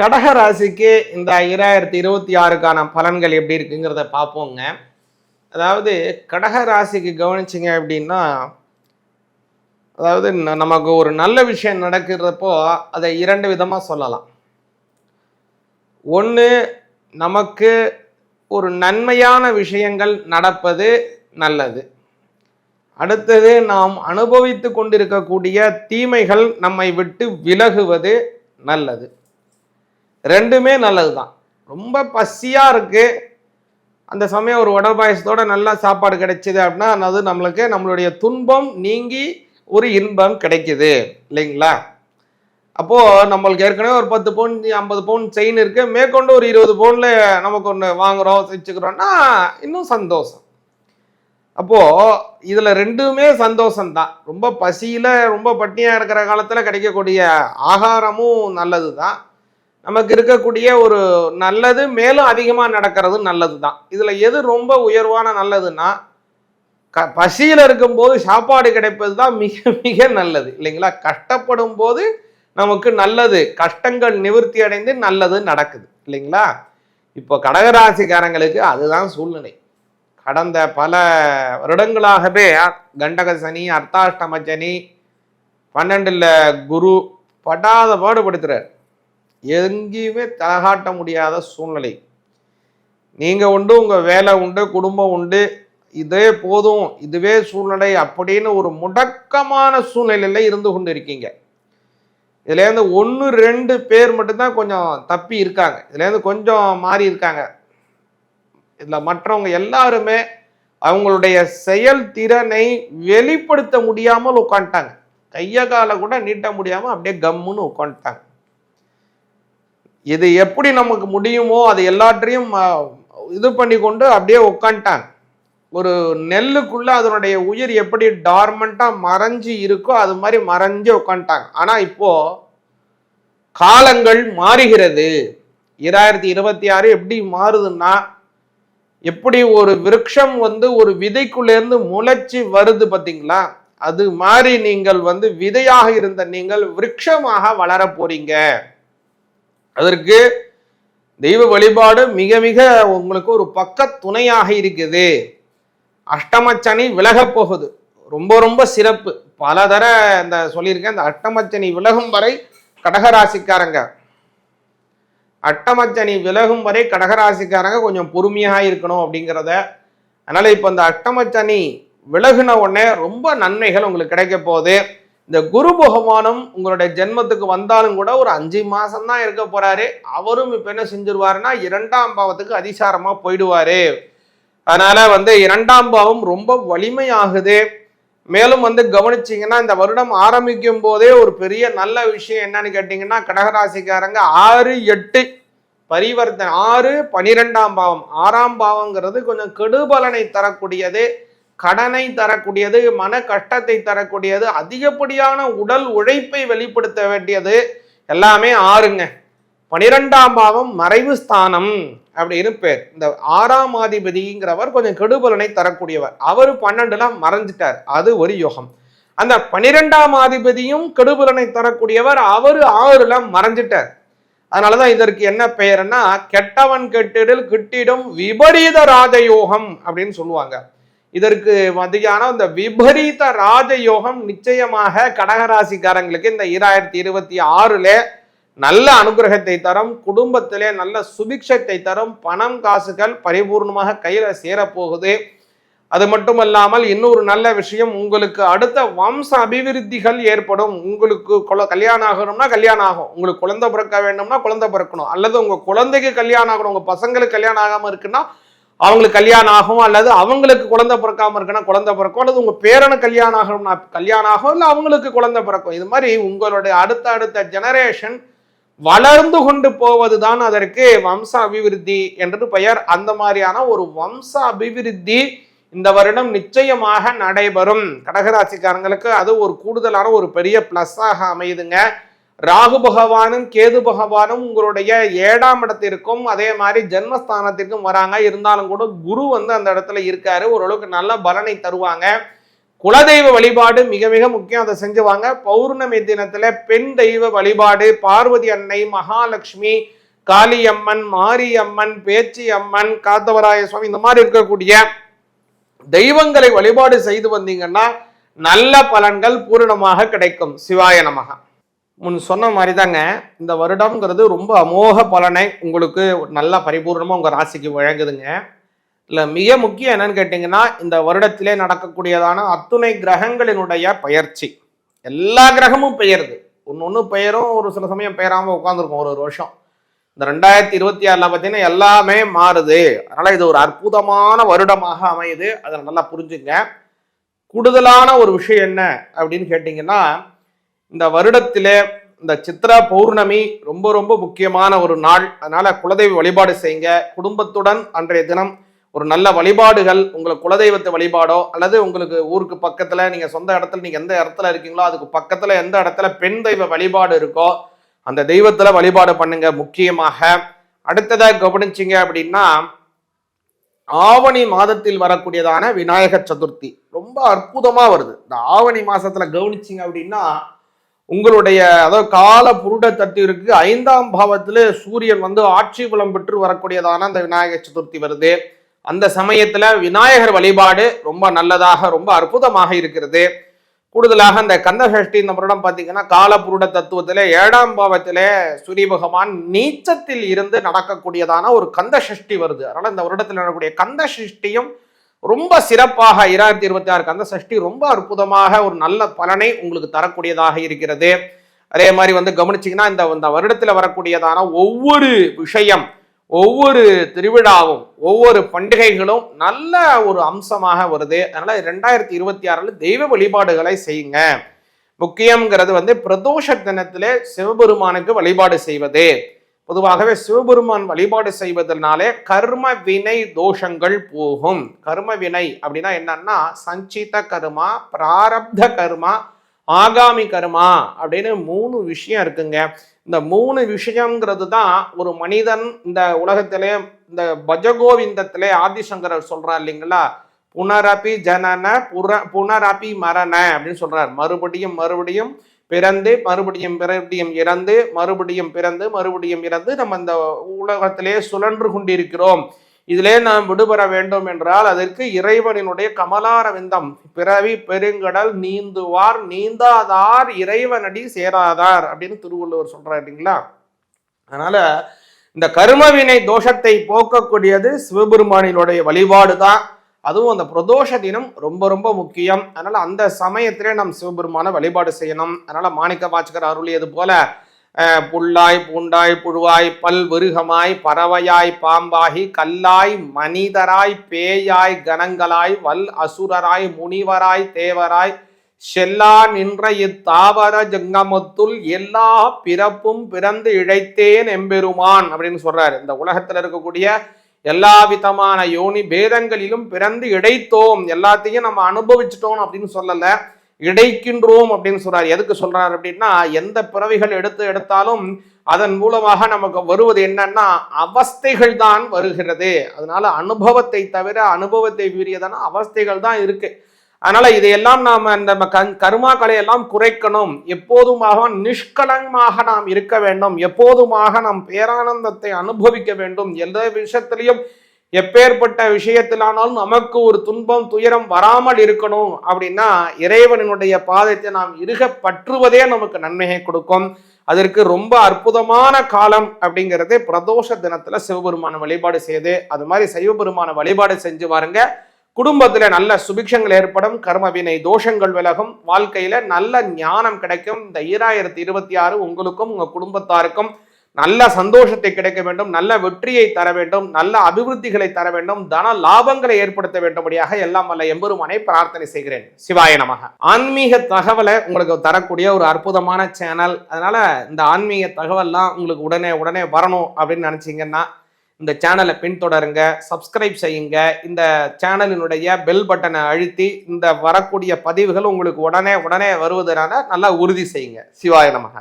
கடக ராசிக்கு இந்த இரண்டாயிரத்தி இருபத்தி ஆறுக்கான பலன்கள் எப்படி இருக்குங்கிறத பார்ப்போங்க. அதாவது கடக ராசிக்கு கவனிச்சிங்க அப்படின்னா அதாவது நமக்கு ஒரு நல்ல விஷயம் நடக்கிறப்போ அதை இரண்டு விதமாக சொல்லலாம். ஒன்று நமக்கு ஒரு நன்மையான விஷயங்கள் நடப்பது நல்லது. அடுத்தது நாம் அனுபவித்து கொண்டிருக்கக்கூடிய தீமைகள் நம்மை விட்டு விலகுவது நல்லது. ரெண்டுமே நல்லது தான் ரொம்ப பசியாக இருக்குது அந்த சமயம் ஒரு உடல் பாயசத்தோட நல்லா சாப்பாடு கிடைச்சிது அப்படின்னா அது நம்மளுக்கு நம்மளுடைய துன்பம் நீங்கி ஒரு இன்பம் கிடைக்குது. இல்லைங்களா? அப்போது நம்மளுக்கு ஏற்கனவே ஒரு பத்து பவுன் ஐம்பது பவுன் செயின் இருக்குது மேற்கொண்டு ஒரு இருபது பவுனில் நமக்கு ஒன்று வாங்குறோம் செஞ்சுக்கிறோன்னா இன்னும் சந்தோஷம். அப்போது இதில் ரெண்டுமே சந்தோஷம்தான். ரொம்ப பசியில் ரொம்ப பட்டினியாக இருக்கிற காலத்தில் கிடைக்கக்கூடிய ஆகாரமும் நல்லது தான் நமக்கு இருக்கக்கூடிய ஒரு நல்லது மேலும் அதிகமாக நடக்கிறது நல்லது தான் இதில் எது ரொம்ப உயர்வான நல்லதுன்னா க பசியில் இருக்கும்போது சாப்பாடு கிடைப்பது தான் மிக மிக நல்லது. இல்லைங்களா? கஷ்டப்படும் போது நமக்கு நல்லது கஷ்டங்கள் நிவர்த்தி அடைந்து நல்லது நடக்குது. இல்லைங்களா? இப்போ கடகராசிக்காரங்களுக்கு அதுதான் சூழ்நிலை. கடந்த பல வருடங்களாகவே கண்டக சனி அர்த்தாஷ்டம சனி பன்னெண்டுல குரு படாத பாடுபடுத்துகிறார் எங்கேயுமே தலகாட்ட முடியாத சூழ்நிலை. நீங்கள் உண்டு உங்கள் வேலை உண்டு குடும்பம் உண்டு இதே போதும் இதுவே சூழ்நிலை அப்படின்னு ஒரு முடக்கமான சூழ்நிலையில் இருந்து கொண்டு இருக்கீங்க இதுலேருந்து ஒன்று ரெண்டு பேர் மட்டும்தான் கொஞ்சம் தப்பி இருக்காங்க. இதுலேருந்து கொஞ்சம் மாறி இருக்காங்க. இதில் மற்றவங்க எல்லாருமே அவங்களுடைய செயல்திறனை வெளிப்படுத்த முடியாமல் உட்காந்துட்டாங்க கையை காலை கூட நீட்ட முடியாமல் அப்படியே கம்முன்னு உட்காந்துட்டாங்க இது எப்படி நமக்கு முடியுமோ அது எல்லாற்றையும் இது பண்ணி கொண்டு அப்படியே உட்காந்துட்டாங்க ஒரு நெல்லுக்குள்ள அதனுடைய உயிர் எப்படி டார்மெண்டா மறைஞ்சு இருக்கோ அது மாதிரி மறைஞ்சு உட்காந்துட்டாங்க ஆனால் இப்போ காலங்கள் மாறுகிறது. இராயிரத்தி இருபத்தி ஆறு எப்படி மாறுதுன்னா எப்படி ஒரு விருட்சம் வந்து ஒரு விதைக்குள்ளேருந்து முளைச்சி வருது பார்த்தீங்களா அது மாதிரி நீங்கள் வந்து விதையாக இருந்த நீங்கள் விருட்சமாக வளர போறீங்க. அதற்கு தெய்வ வழிபாடு மிக மிக உங்களுக்கு ஒரு பக்க துணையாக இருக்குது. அஷ்டமச்சனி விலகப் போகுது. ரொம்ப ரொம்ப சிறப்பு. பல தர இந்த சொல்லியிருக்கேன் இந்த அட்டமச்சனி விலகும் வரை கடகராசிக்காரங்க. அட்டமச்சனி விலகும் வரை கடகராசிக்காரங்க கொஞ்சம் பொறுமையாக இருக்கணும் அப்படிங்கிறத. அதனால் இப்போ இந்த அட்டமச்சனி விலகுன உடனே ரொம்ப நன்மைகள் உங்களுக்கு கிடைக்க போகுது. இந்த குரு பகவானும் உங்களுடைய ஜென்மத்துக்கு வந்தாலும் கூட ஒரு அஞ்சு மாசம் தான் இருக்க போறாரு. அவரும் இப்ப என்ன செஞ்சிருவாருன்னா இரண்டாம் பாவத்துக்கு அதிசாரமா போயிடுவாரு. அதனால வந்து இரண்டாம் பாவம் ரொம்ப வலிமையாகுது. மேலும் வந்து கவனிச்சிங்கன்னா இந்த வருடம் ஆரம்பிக்கும் போதே ஒரு பெரிய நல்ல விஷயம் என்னன்னு கேட்டீங்கன்னா கடகராசிக்காரங்க ஆறு எட்டு பரிவர்த்தனை ஆறு பனிரெண்டாம் பாவம். ஆறாம் பாவங்கிறது கொஞ்சம் கெடுபலனை தரக்கூடியது. கடனை தரக்கூடியது மன கஷ்டத்தை தரக்கூடியது அதிகப்படியான உடல் உழைப்பை வெளிப்படுத்த வேண்டியது எல்லாமே ஆறுங்க. பனிரெண்டாம் பாவம் மறைவு ஸ்தானம் அப்படின்னு பேர். இந்த ஆறாம் ஆதிபதிங்கிறவர் கொஞ்சம் கெடுபலனை தரக்கூடியவர். அவர் பன்னெண்டுல மறைஞ்சிட்டார். அது ஒரு யோகம். அந்த பனிரெண்டாம் ஆதிபதியும் கெடுபலனை தரக்கூடியவர் அவர் ஆறுல மறைஞ்சிட்டார். அதனாலதான் இதற்கு என்ன பெயர்னா கெட்டவன் கெட்டிடில் கிட்டிடும் விபரீத ராஜயோகம் அப்படின்னு சொல்லுவாங்க. இதற்கு மதியான இந்த விபரீத ராஜயோகம் நிச்சயமாக கடகராசிக்காரங்களுக்கு இந்த இராயிரத்தி இருபத்தி ஆறுல நல்ல அனுகிரகத்தை தரும் குடும்பத்திலே நல்ல சுபிக்ஷத்தை தரும் பணம் காசுகள் பரிபூர்ணமாக கையில சேரப்போகுது. அது மட்டுமல்லாமல் இன்னொரு நல்ல விஷயம் உங்களுக்கு அடுத்த வம்ச அபிவிருத்திகள் ஏற்படும். உங்களுக்கு குல கல்யாணம் ஆகணும்னா கல்யாணம் ஆகும். உங்களுக்கு குழந்தை பிறக்க வேண்டும்னா குழந்தை பிறக்கணும். அல்லது உங்க குழந்தைக்கு கல்யாணம் ஆகணும் உங்க பசங்களுக்கு கல்யாணம் ஆகாம இருக்குன்னா அவங்களுக்கு கல்யாணம் ஆகும்? அல்லது அவங்களுக்கு குழந்தை பிறக்காம இருக்குன்னா குழந்தை பிறக்கும்? அல்லது உங்க பேரனை கல்யாணம் ஆகணும்னா கல்யாணம் ஆகும்? இல்லை அவங்களுக்கு குழந்தை பிறக்கும்? இது மாதிரி உங்களுடைய அடுத்த அடுத்த ஜெனரேஷன் வளர்ந்து கொண்டு போவதுதான் அதற்கு வம்ச அபிவிருத்தி என்று பெயர். அந்த மாதிரியான ஒரு வம்ச அபிவிருத்தி இந்த வருடம் நிச்சயமாக நடைபெறும். கடகராசிக்காரங்களுக்கு அது ஒரு கூடுதலான ஒரு பெரிய பிளஸ்ஸாக அமையுதுங்க. ராகு பகவானும் கேது பகவானும் உங்களுடைய ஏழாம் இடத்திற்கும் அதே மாதிரி ஜென்மஸ்தானத்திற்கும் வராங்க. இருந்தாலும் கூட குரு வந்து அந்த இடத்துல இருக்காரு. ஓரளவுக்கு நல்ல பலனை தருவாங்க. குலதெய்வ வழிபாடு மிக மிக முக்கியம். அதை செஞ்சுவாங்க. பௌர்ணமி தினத்துல பெண் தெய்வ வழிபாடு பார்வதி அன்னை மகாலட்சுமி காளியம்மன் மாரியம்மன் பேச்சி அம்மன் காத்தவராய சுவாமி இந்த மாதிரி இருக்கக்கூடிய தெய்வங்களை வழிபாடு செய்து வந்தீங்கன்னா நல்ல பலன்கள் பூரணமாக கிடைக்கும். சிவாய நமகா முன் சொன்ன மாதிரி தாங்க இந்த வருடம்ங்கிறது ரொம்ப அமோக பலனை உங்களுக்கு நல்லா பரிபூர்ணமாக உங்கள் ராசிக்கு வழங்குதுங்க. இல்லை மிக முக்கியம் என்னன்னு கேட்டிங்கன்னா இந்த வருடத்திலே நடக்கக்கூடியதான அத்துணை கிரகங்களினுடைய பயிற்சி. எல்லா கிரகமும் பெயருது. ஒன்று ஒன்று பெயரும் ஒரு சில சமயம் பெயராமல் உட்காந்துருக்கும் ஒரு ஒரு வருஷம். இந்த ரெண்டாயிரத்தி இருபத்தி ஆறில் பார்த்தீங்கன்னா எல்லாமே மாறுது. அதனால் இது ஒரு அற்புதமான வருடமாக அமையுது. அதை நல்லா புரிஞ்சுங்க. கூடுதலான ஒரு விஷயம் என்ன அப்படின்னு கேட்டிங்கன்னா இந்த வருடத்திலே இந்த சித்ரா பௌர்ணமி ரொம்ப ரொம்ப முக்கியமான ஒரு நாள். அதனால குலதெய்வ வழிபாடு செய்யுங்க. குடும்பத்துடன் அன்றைய தினம் ஒரு நல்ல வழிபாடுகள் உங்களுக்கு குலதெய்வத்தை வழிபாடோ அல்லது உங்களுக்கு ஊருக்கு பக்கத்தில் நீங்கள் சொந்த இடத்துல நீங்கள் எந்த இடத்துல இருக்கீங்களோ அதுக்கு பக்கத்தில் எந்த இடத்துல பெண் தெய்வ வழிபாடு இருக்கோ அந்த தெய்வத்தில் வழிபாடு பண்ணுங்க முக்கியமாக. அடுத்ததாக கவனிச்சிங்க அப்படின்னா ஆவணி மாதத்தில் வரக்கூடியதான விநாயகர் சதுர்த்தி. ரொம்ப அற்புதமாக வருது. இந்த ஆவணி மாதத்தில் கவனிச்சிங்க அப்படின்னா உங்களுடைய அதாவது கால புருட தட்டிற்கு ஐந்தாம் பாவத்தில் சூரியன் வந்து ஆட்சி குலம் பெற்று வரக்கூடியதான அந்த விநாயகர் சதுர்த்தி வருது. அந்த சமயத்தில் விநாயகர் வழிபாடு ரொம்ப நல்லதாக ரொம்ப அற்புதமாக இருக்கிறது. கூடுதலாக அந்த கந்த சஷ்டி இந்த வருடம் பார்த்தீங்கன்னா காலபுருட தத்துவத்தில் ஏழாம் பாவத்தில் சூரிய பகவான் நீச்சத்தில் இருந்து நடக்கக்கூடியதான ஒரு கந்த சஷ்டி வருது. அதனால் இந்த வருடத்தில் நடக்கக்கூடிய கந்த சஷ்டியும் ரொம்ப சிறப்பாக இரண்டாயிரத்தி இருபத்தி ஆறு கந்த சஷ்டி ரொம்ப அற்புதமாக ஒரு நல்ல பலனை உங்களுக்கு தரக்கூடியதாக இருக்கிறது. அதே மாதிரி வந்து கவனிச்சிங்கன்னா இந்த இந்த வருடத்தில் வரக்கூடியதான ஒவ்வொரு விஷயம் ஒவ்வொரு திருவிழாவும் ஒவ்வொரு பண்டிகைகளும் நல்ல ஒரு அம்சமாக வருது. அதனால் ரெண்டாயிரத்தி இருபத்தி ஆறில் தெய்வ வழிபாடுகளை செய்யுங்க. முக்கியங்கிறது வந்து பிரதோஷ தினத்திலே சிவபெருமானுக்கு வழிபாடு செய்வது. பொதுவாகவே சிவபெருமான் வழிபாடு செய்வதனாலே கர்ம வினை தோஷங்கள் போகும். கர்ம வினை அப்படின்னா என்னன்னா சஞ்சித கர்மா பிராரப்த கர்மா ஆகாமி கர்மா அப்படின்னு மூணு விஷயம் இருக்குங்க. இந்த மூணு விஷயங்கிறது தான் ஒரு மனிதன் இந்த உலகத்திலே இந்த பஜகோவிந்தத்திலே ஆதிசங்கரர் சொல்றார் இல்லைங்களா? புனரபி ஜனன புர புனரபி மரண அப்படின்னு சொல்றார். மறுபடியும் மறுபடியும் பிறந்து மறுபடியும் மறுபடியும் இறந்து மறுபடியும் பிறந்து மறுபடியும் இறந்து நம்ம இந்த உலகத்திலே சுழன்று கொண்டிருக்கிறோம். இதிலே நாம் விடுபெற வேண்டும் என்றால் அதற்கு இறைவனினுடைய கமலாரவிந்தம் பிறவி பெருங்கடல் நீந்துவார் நீந்தாதார் இறைவனடி சேராதார் அப்படின்னு திருவள்ளுவர் சொல்றாரு இல்லைங்களா? அதனால இந்த கருமவினை தோஷத்தை போக்கக்கூடியது சிவபெருமானினுடைய வழிபாடு தான் அதுவும் அந்த பிரதோஷ தினம் ரொம்ப ரொம்ப முக்கியம். அதனால அந்த சமயத்திலே நம் சிவபெருமான வழிபாடு செய்யணும். அதனால மாணிக்க வாச்சகர் அருளியது போல புல்லாய் பூண்டாய் புழுவாய் பல் விருகமாய் பறவையாய் பாம்பாகி கல்லாய் மனிதராய் பேயாய் கணங்களாய் வல் அசுரராய் முனிவராய் தேவராய் செல்லா நின்ற இத்தாவர ஜங்கமத்துள் எல்லா பிறப்பும் பிறந்து இழைத்தேன் எம்பெருமான் அப்படின்னு சொல்றாரு. இந்த உலகத்துல இருக்கக்கூடிய எல்லா விதமான யோனி பேதங்களிலும் பிறந்து இடைத்தோம். எல்லாத்தையும் நம்ம அனுபவிச்சிட்டோம் அப்படின்னு சொல்லல. இடைக்கின்றோம் அப்படின்னு சொல்றாரு. எதுக்கு சொல்றாரு அப்படின்னா எந்த பிறவிகள் எடுத்து எடுத்தாலும் அதன் மூலமாக நமக்கு வருவது என்னன்னா அவஸ்தைகள் தான் வருகிறது. அதனால அனுபவத்தை தவிர அனுபவத்தை மீறியதான அவஸ்தைகள் தான் இருக்கு. அதனால இதையெல்லாம் நாம் அந்த கருமாக்களை எல்லாம் குறைக்கணும். எப்போதுமாக நிஷ்கலமாக நாம் இருக்க வேண்டும். எப்போதுமாக நாம் பேரானந்தத்தை அனுபவிக்க வேண்டும். எந்த விஷயத்திலையும் எப்பேற்பட்ட விஷயத்திலானாலும் நமக்கு ஒரு துன்பம் துயரம் வராமல் இருக்கணும் அப்படின்னா இறைவனுடைய பாதத்தை நாம் இருக பற்றுவதே நமக்கு நன்மையை கொடுக்கும். அதற்கு ரொம்ப அற்புதமான காலம் அப்படிங்கிறது பிரதோஷ தினத்துல சிவபெருமான வழிபாடு செய்து அது மாதிரி சிவபெருமான வழிபாடு செஞ்சு வாருங்க குடும்பத்துல நல்ல சுபிக்ஷங்கள் ஏற்படும் கர்மவினை தோஷங்கள் விலகும் வாழ்க்கையில நல்ல ஞானம் கிடைக்கும். இந்த ஈராயிரத்தி இருபத்தி ஆறு உங்களுக்கும் உங்க குடும்பத்தாருக்கும் நல்ல சந்தோஷத்தை கிடைக்க வேண்டும் நல்ல வெற்றியை தர வேண்டும் நல்ல அபிவிருத்திகளை தர வேண்டும் தன லாபங்களை ஏற்படுத்த வேண்டும்படியாக எல்லாம் வல்ல எம்பெருமானை பிரார்த்தனை செய்கிறேன். சிவாய நமக. ஆன்மீக தகவலை உங்களுக்கு தரக்கூடிய ஒரு அற்புதமான சேனல். அதனால இந்த ஆன்மீக தகவல்லாம் உங்களுக்கு உடனே உடனே வரணும் அப்படின்னு நினைச்சீங்கன்னா இந்த சேனலை பின்தொடருங்க சப்ஸ்கிரைப் செய்யுங்க. இந்த சேனலினுடைய பெல் பட்டனை அழுத்தி இந்த வரக்கூடிய பதிவுகள் உங்களுக்கு உடனே உடனே வருவதனால நல்லா உறுதி செய்யுங்க. சிவாய நமக.